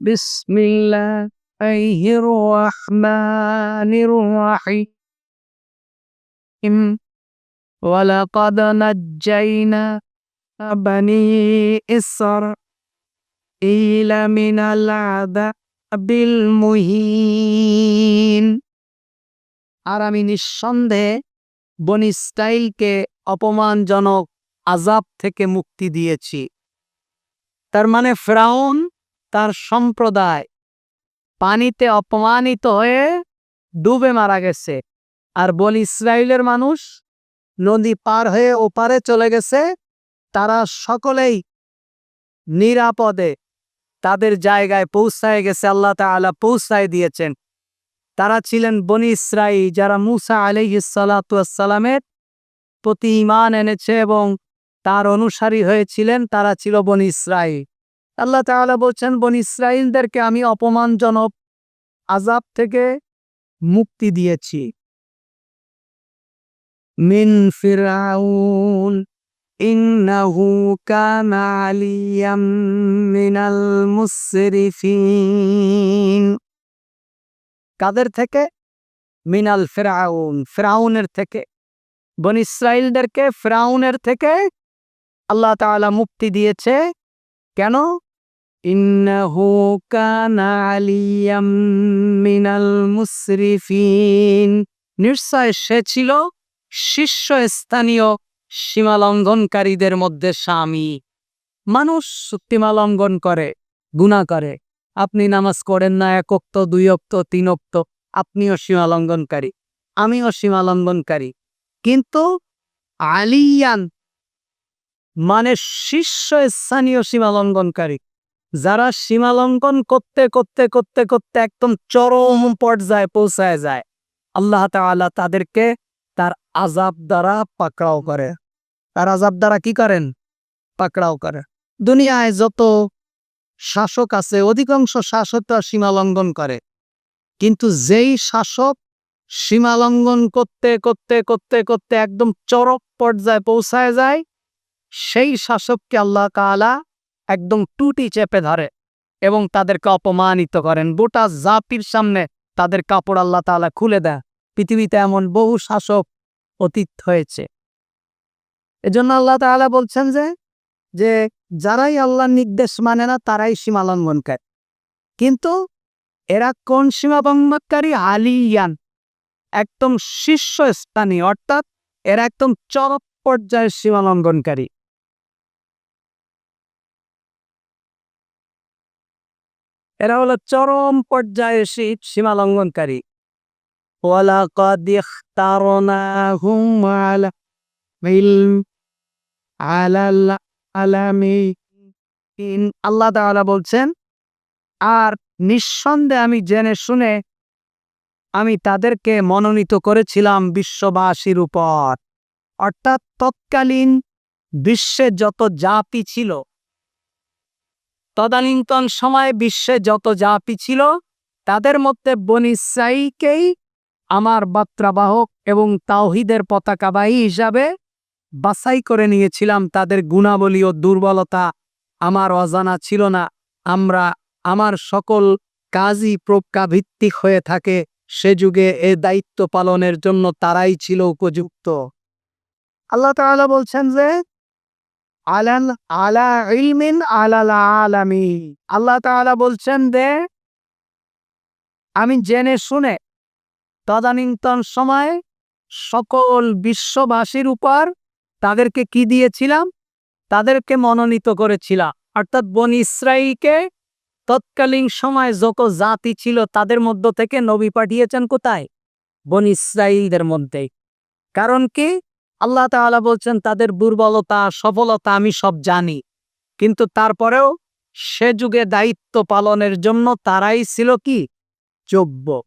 بسم الله الرحمن الرحيم ولقد نجينا بني إسرائيل من العذاب المهين আর আমি নিঃসন্দেহে বনি ইসরাইলকে অপমানজনক আজাব থেকে মুক্তি দিয়েছি তার মানে ফ্রাউন তার সম্প্রদায়। পানিতে অপমানিত হয়ে ডুবে মারা গেছে। আর বনি ইসরায়েলের মানুষ নদী পার হয়ে ওপারে চলে গেছে। তারা সকলেই নিরাপদে তাদের জায়গায় পৌঁছায় গেছে, আল্লাহ তাআলা পৌঁছায় দিয়েছেন। তারা ছিলেন বনি ইসরাইল, যারা মুসা আলাইহিসালামের প্রতি ইমান এনেছে এবং তার অনুসারী হয়েছিলেন, তারা ছিল বনি ইসরাইল। আল্লাহ তাআলা বলছেন, বনি ইসরাইলদেরকে আমি অপমানজনক আজাব থেকে মুক্তি দিয়েছি। মিন ফিরাউন ইন্নাহু মিনাল কাদের থেকে? মিনাল ফেরাউন ফেরাউনের থেকে। বন ইসরায়েলদেরকে ফেরাউনের থেকে আল্লাহ তাআলা মুক্তি দিয়েছে। কেন? ইন্নাহু কানা আলিয়াম মিনাল মুসরিফিন নিশ্চয় সে ছিল শীর্ষস্থানীয় সীমালঙ্ঘনকারীদের মধ্যে স্বামী। মানুষ সীমালঙ্ঘন করে গুণা করে। আপনি নামাজ করেন না, এক অক্ত, দুই অক্ত, তিন অক্ত। আপনিও সীমালঙ্ঘনকারী, আমিও সীমালঙ্ঘনকারী। কিন্তু আলিয়ান মানে শীর্ষস্থানীয় সীমালঙ্ঘনকারী। যারা সীমালঙ্ঘন করতে করতে করতে করতে একদম চরম পর্যায়ে পৌঁছায় যায়, আল্লাহ তাআলা তাদেরকে তার আজাব দ্বারা পাকড়াও করে। তার আজাব দ্বারা কি করেন? পাকড়াও করে। দুনিয়ায় যত শাসক আছে, অধিকাংশ শাসকরা সীমালঙ্ঘন করে। কিন্তু যেই শাসক সীমালঙ্ঘন করতে করতে করতে করতে একদম চরক পর্যায়ে পৌঁছায় যায়, সেই শাসককে আল্লাহ তাআলা একদম টুটি চেপে ধরে এবং তাদেরকে অপমানিত করেন। গোটা জাতির সামনে তাদের কাপড় আল্লাহ তাআলা খুলে দেয় পৃথিবীতে এমন বহু শাসক অতীত হয়েছে। এজন্য আল্লাহ তাআলা বলছেন যে যে যারাই আল্লাহর নির্দেশ মানে না, তারাই সীমালঙ্ঘনকারী। কিন্তু এরা কোন সীমালঙ্ঘনকারী? আলিয়ান। একদম শীর্ষস্থানীয়, অর্থাৎ এরা একদম চরম পর্যায়ের সীমালঙ্ঘনকারী। এরা হলো চরম পর্যায়ে শীত সীমালঙ্ঘনকারী ولقد اخترناهم على علم على العالمين আল্লাহ তাআলা বলছেন আর নিঃসন্দেহে আমি জেনে শুনে আমি তাদেরকে মনোনীত করেছিলাম বিশ্ববাসীর উপর অর্থাৎ তৎকালীন বিশ্বে যত জাতি ছিল তদানীন্তন সময়ে বিশ্বে যত জাতি ছিল, তাদের মধ্যে বনিসাইকেই আমার বার্তাবাহক এবং তাওহিদের পতাকাবাহী হিসাবে বাছাই করে নিয়েছিলাম। তাদের গুণাবলী ও দুর্বলতা আমার অজানা ছিল না। আমরা, আমার সকল কাজই প্রজ্ঞাভিত্তিক হয়ে থাকে। সে যুগে এ দায়িত্ব পালনের জন্য তারাই ছিল উপযুক্ত। আল্লাহ তাআলা বলছেন যে আলান আলা ইলমিন আলাল আলামি। আল্লাহ তাআলা বলছেন যে, আমি জেনে শুনে তদানীন্তন সময় সকল বিশ্ববাসীর উপর তাদেরকে কি দিয়েছিলাম? তাদেরকে মনোনীত করেছিলাম। অর্থাৎ বন ইসরাইলকে তৎকালীন সময় যত জাতি ছিল তাদের মধ্য থেকে নবী পাঠিয়েছেন কোথায়? বন ইসরাইলদের মধ্যে। কারণ কি? আল্লাহ তাআলা বলছেন, তাদের দুর্বলতা, সফলতা আমি সব জানি। কিন্তু তারপরেও সে যুগে দায়িত্ব পালনের জন্য তারাই ছিল কি? যোগ্য।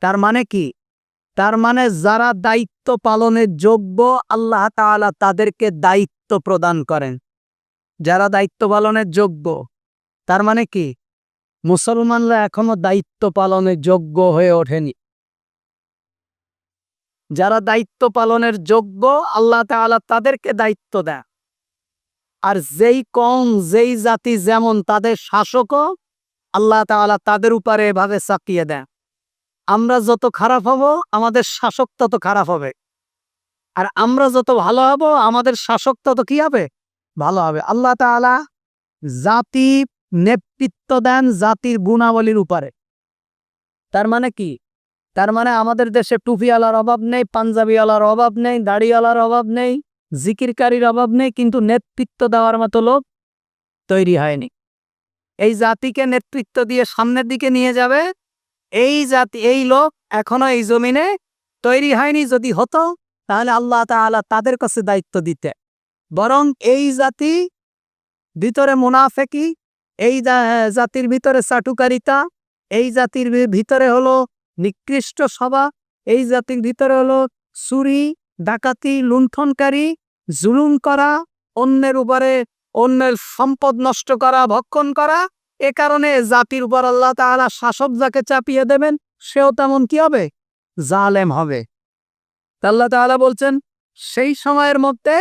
তার মানে কি? তার মানে যারা দায়িত্ব পালনের যোগ্য, আল্লাহ তাআলা তাদেরকে দায়িত্ব প্রদান করেন। যারা দায়িত্ব পালনের যোগ্য, তার মানে কি? মুসলমানরা এখনও দায়িত্ব পালনের যোগ্য হয়ে ওঠেনি। যারা দায়িত্ব পালনের যোগ্য, আল্লাহ তাআলা তাদেরকে দায়িত্ব দেয় আর যেই কম যেই জাতি যেমন তাদের শাসকও, আল্লাহ তাআলা তাদের উপরে এভাবে চাপিয়ে দেয় আমরা যত খারাপ হব, আমাদের শাসক তত খারাপ হবে। আর আমরা যত ভালো হব, আমাদের শাসক তত কি হবে? ভালো হবে। আল্লাহ তাআলা জাতি নেতৃত্ব দেন জাতির গুণাবলীর উপরে। তার মানে কি? তার মানে আমাদের দেশে টুপিওয়ালার অভাব নেই, পাঞ্জাবিওয়ালার অভাব নেই, দাড়িওয়ালার অভাব নেই, জিকিরকারীর অভাব নেই, কিন্তু নেতৃত্ব দেওয়ার মতো লোক তৈরি হয়নি। এই জাতিকে নেতৃত্ব দিয়ে সামনের দিকে নিয়ে যাবে, এই জাতি, এই লোক এখনও এই জমিনে তৈরি হয়নি, যদি হতো, তাহলে আল্লাহ তাআলা তাদের কাছে দায়িত্ব দিতে। বরং এই জাতি ভিতরে মুনাফেকি, এই জাতির ভিতরে চাটুকারিতা, এই জাতির ভিতরে হলো নিকৃষ্ট সভা। এই জাতির ভিতরে হলো চুরি, ডাকাতি, লুণ্ঠনকারী, জুলুম করা, অন্যের উপরে অন্যের সম্পদ নষ্ট করা, ভক্ষণ করা। এ কারণে জাতির উপর আল্লাহ তাআলা শাসক যাকে চাপিয়ে দেবেন, সেও তেমন কি হবে? জালেম হবে। আল্লাহ তাআলা বলছেন, সেই সময়ের মধ্যে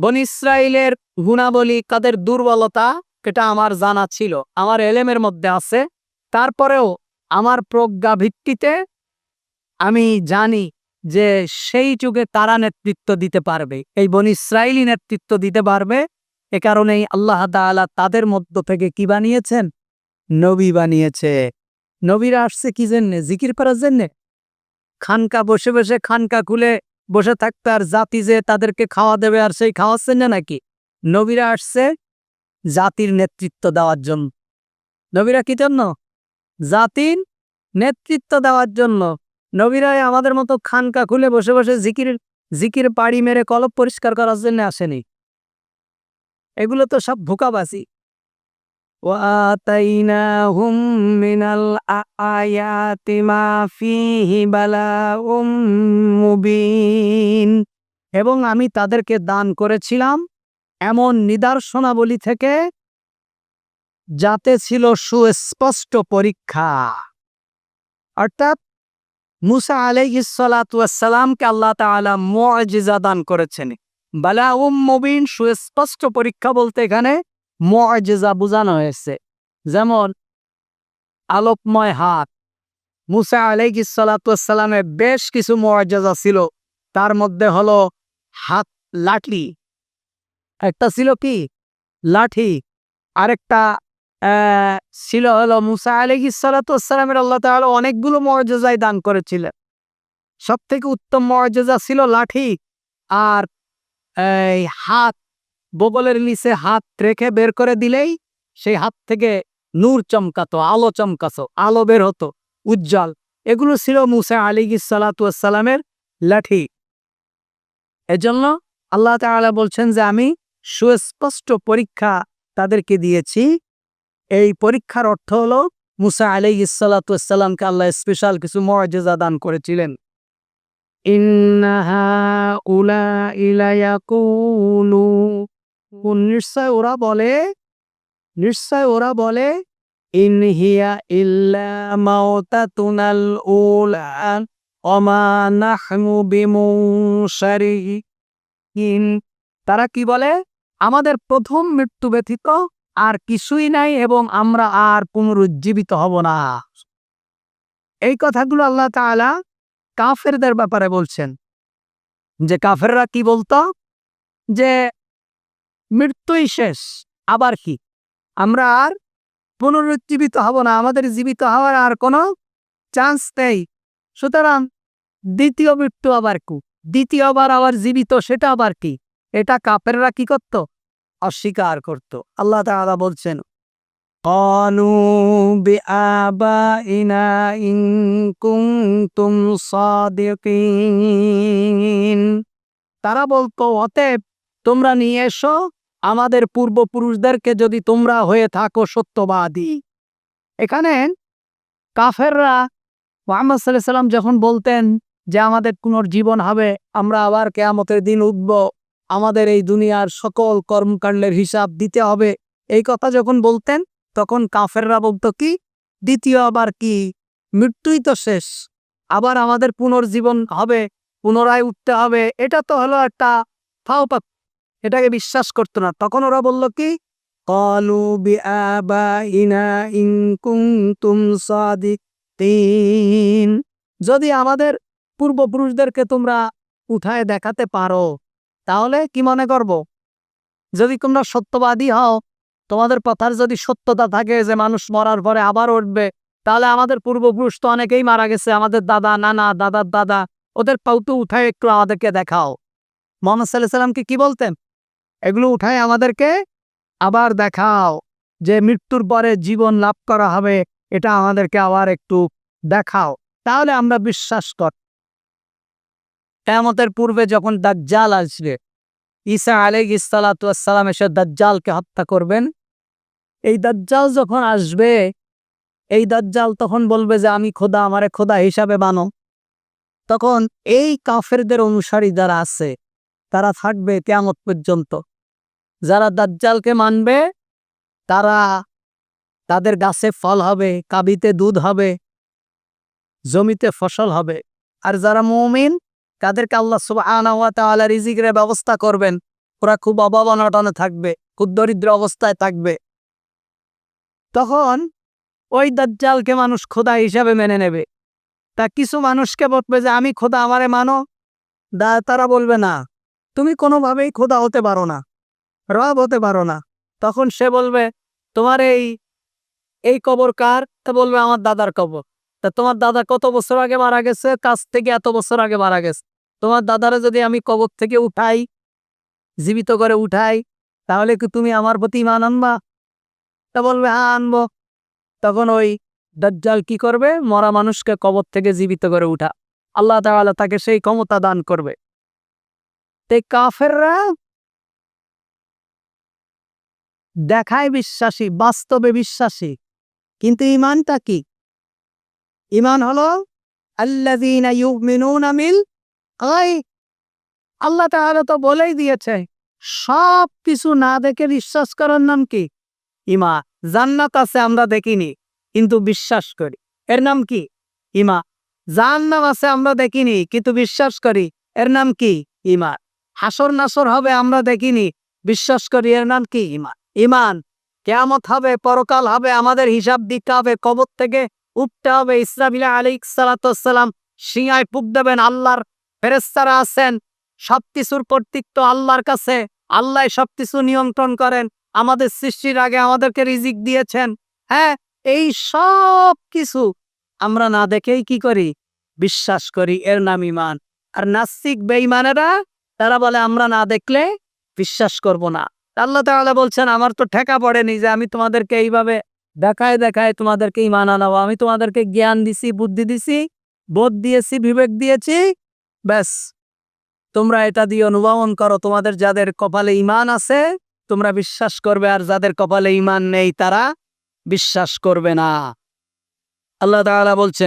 বন ইসরায়েলের গুণাবলী, কাদের দুর্বলতা, এটা আমার জানা ছিল, আমার এলেমের মধ্যে আছে। তারপরেও আমার প্রজ্ঞা ভিত্তিতে আমি জানি যে সেই যুগে তারা নেতৃত্ব দিতে পারবে, এই বন ইসরায়েলি নেতৃত্ব দিতে পারবে। এ কারণেই আল্লাহ তাআলা তাদের মধ্য থেকে কি বানিয়েছেন? নবী বানিয়েছে। নবীরা আসছে কি জন্যে? জিকির করার জন্যে? খানকা বসে বসে খানকা খুলে বসে থাকতে আর জাতি যে তাদেরকে খাওয়া দেবে আর সেই খাওয়াচ্ছেন না নাকি? নবীরা আসছে জাতির নেতৃত্ব দেওয়ার জন্য। নবীরা কি জন্য? জাতির নেতৃত্ব দেওয়ার জন্য নবীরাই আমাদের মতো খানকা খুলে বসে বসে জিকির জিকির পাড়ি মেরে কলব পরিষ্কার করার জন্য আসেনি এগুলো তো সব ভুকাবাসি وآتيناهم من الآيات ما فيه بلاء মুবিন এবং আমি তাদেরকে দান করেছিলাম এমন নিদর্শনাবলী থেকে যাতে ছিল সুস্পষ্ট পরীক্ষা। অর্থাৎ মুসা আলাইহিসালামকে আল্লাহ তাআলা মুআজিজা দান করেছেন। বালাউম মুবিন, সুস্পষ্ট পরীক্ষা বলতে এখানে মুআজিজা বোঝানো হয়েছে। যেমন, আলোকময় হাত। মুসা আলাইহিসালামের বেশ কিছু মুআজিজা ছিল। তার মধ্যে হলো হাত লাঠি। একটা ছিল কি? লাঠি। আরেকটা ছিল হলো মুসা আলাইহিসালামের আল্লাহ তাআলা অনেকগুলো মর্যাদায় দান করেছিলেন। সব থেকে উত্তম মর্যাদা ছিল লাঠি আর এই হাত, বগলের নিচে হাত রেখে বের করে দিলেই সেই হাত থেকে নূর চমকাতো, আলো চমকাতো, আলো বের হতো, উজ্জ্বল। এগুলো ছিল মুসা আলী সালাতামের লাঠি। এজন্য আল্লাহ তাআলা বলছেন যে, আমি সুস্পষ্ট পরীক্ষা তাদেরকে দিয়েছি এই পরীক্ষার অর্থ হলো মুসা আলাই ইসালাতামকে আল্লাহ স্পেশাল কিছু মর্যাদা দান করেছিলেন। নিশ্চয় ওরা বলে, নিশ্চয় ওরা বলে তারা কি বলে? আমাদের প্রথম মৃত্যু ব্যতীত আর কিছুই নাই এবং আমরা আর পুনরুজ্জীবিত হব না। এই কথাগুলো আল্লাহ তাআলা কাফেরদের ব্যাপারে বলছেন। যে কাফেররা কি বলতো? যে মৃত্যুই শেষ, আবার কি? আমরা আর পুনরুজ্জীবিত হব না, আমাদের জীবিত হওয়ার আর কোনো চান্স নেই। সুতরাং দ্বিতীয় মৃত্যু আবার কু? দ্বিতীয়বার আবার জীবিত, সেটা আবার কি? এটা কাফেররা কি করত? অস্বীকার করত আল্লাহ তাআলা বলছেন قالوا بآبائنا إن كنتم صادقين তারা বলতো অতএব তোমরা নিয়ে এসো আমাদের পূর্বপুরুষদেরকে যদি তোমরা হয়ে থাকো সত্যবাদী এখানে কাফেররা মোহাম্মদ সাল্লাহ সাল্লাম যখন বলতেন যে আমাদের পুনর্জীবন হবে আমরা আবার কেয়ামতের দিন উঠব আমাদের এই দুনিয়ার সকল কর্মকাণ্ডের হিসাব দিতে হবে। এই কথা যখন বলতেন, তখন কাফেররা বলত, কি? দ্বিতীয় আবার কি? মৃত্যুই তো শেষ। আবার আমাদের পুনর্জীবন হবে, পুনরায় উঠতে হবে। এটা তো হলো একটা ফাওপাত এটাকে বিশ্বাস করতো না। তখন ওরা বলল, কি? কলু যদি আমাদের পূর্বপুরুষদেরকে তোমরা উঠায় দেখাতে পারো তাহলে কি মনে করব? যদি তোমরা সত্যবাদী হও, তোমাদের কথার যদি সত্যতা থাকে যে মানুষ মরার পরে আবার উঠবে, তাহলে আমাদের পূর্বপুরুষ তো অনেকেই মারা গেছে, আমাদের দাদা, নানা, দাদার দাদা, ওদের পাউতো উঠায় একটু আমাদেরকে দেখাও। মোহাম্মদ সাল্লাহ সাল্লামকে কি বলতেন? এগুলো উঠায় আমাদেরকে আবার দেখাও যে মৃত্যুর পরে জীবন লাভ করা হবে, এটা আমাদেরকে আবার একটু দেখাও। তাহলে আমরা বিশ্বাস কর কেয়ামতের পূর্বে যখন দাজ্জাল আসবে, ঈসা আলাইহ ইসালাতাম এসে দাজ্জালকে হত্যা করবেন। এই দাজ্জাল যখন আসবে, এই দাজ্জাল তখন বলবে যে, আমি খোদা, আমারে খোদা হিসাবে মানো। তখন এই কাফেরদের অনুসারী যারা আছে, তারা থাকবে কেয়ামত পর্যন্ত। যারা দাজ্জালকে মানবে, তারা তাদের গাছে ফল হবে, কাবিতে দুধ হবে, জমিতে ফসল হবে। আর যারা মুমিন তাদেরকে আল্লাহ তাআলা রিজিকের ব্যবস্থা করবেন। ওরা খুব অভাব অনটনে থাকবে, খুব দরিদ্র অবস্থায় থাকবে। তখন ওই দাজ্জালকে মানুষ খোদা হিসাবে মেনে নেবে। তা কিছু মানুষকে বলবে যে, আমি খোদা, আমারে মানো? দা, তারা বলবে, না, তুমি কোনোভাবেই খোদা হতে পারো না, রব হতে পারো না। তখন সে বলবে, তোমার এই এই কবর কার? তা বলবে, আমার দাদার কবর। তা তোমার দাদা কত বছর আগে মারা গেছে? কাছ থেকে এত বছর আগে মারা গেছে। তোমার দাদারা যদি আমি কবর থেকে উঠাই, জীবিত করে উঠাই, তাহলে কি তুমি আমার প্রতি ইমান আনবা? তা বলবে হ্যাঁ আনব। তখন ওই দাজ্জাল কি করবে? মরা মানুষকে কবর থেকে জীবিত করে উঠা। আল্লাহ তাআলা তাকে সেই ক্ষমতা দান করবে। তে কাফেররা দেখায় বিশ্বাসী, বাস্তবে বিশ্বাসী। কিন্তু ইমানটা কি? ইমান হলো, আল্লাযীনা ইউমিনুনা মিল আই, আল্লাহ তাআলা তো বলেই দিয়েছে সব কিছু না দেখে বিশ্বাস করার নাম কি? ইমা, জান্নাত আছে আমরা দেখিনি, কিন্তু বিশ্বাস করি। এর নাম কি? ইমা জান্নাম আছে আমরা দেখিনি, কিন্তু বিশ্বাস করি। এর নাম কি? ইমা, হাসর নাসর হবে আমরা দেখিনি, বিশ্বাস করি। এর নাম কি? ইমান ইমান, কেয়ামত হবে, পরকাল হবে, আমাদের হিসাব দিতে হবে, কবর থেকে উঠতে হবে। ইসরাবিলা আলী সালাতাম সিংহায় পুক দেবেন আল্লাহর ফেরেস্তারা আছেন, সবকিছুর কর্তৃত্ব আল্লাহর কাছে। আল্লাহ সবকিছু নিয়ন্ত্রণ করেন। আমাদের সৃষ্টির আগে আমাদেরকে রিজিক দিয়েছেন। হ্যাঁ এই সব কিছু আমরা না দেখেই কি করি? বিশ্বাস করি, এর নাম ইমান আর নাস্তিক বেঈমানেরা, তারা বলে, আমরা না দেখলে বিশ্বাস করব না। আল্লাহ তাআলা বলছেন, আমার তো ঠেকা পড়েনি যে আমি তোমাদেরকে এইভাবে দেখায় দেখায় তোমাদেরকে ইমান আনাবো। আমি তোমাদেরকে জ্ঞান দিছি, বুদ্ধি দিছি, বোধ দিয়েছি, বিবেক দিয়েছি ব্যাস। তোমরা এটা দিয়ে অনুভবন করো, তোমাদের যাদের কপালে ইমান আছে, তোমরা বিশ্বাস করবে, আর যাদের কপালে ইমান নেই, তারা বিশ্বাস করবে না। আল্লাহ বলছেন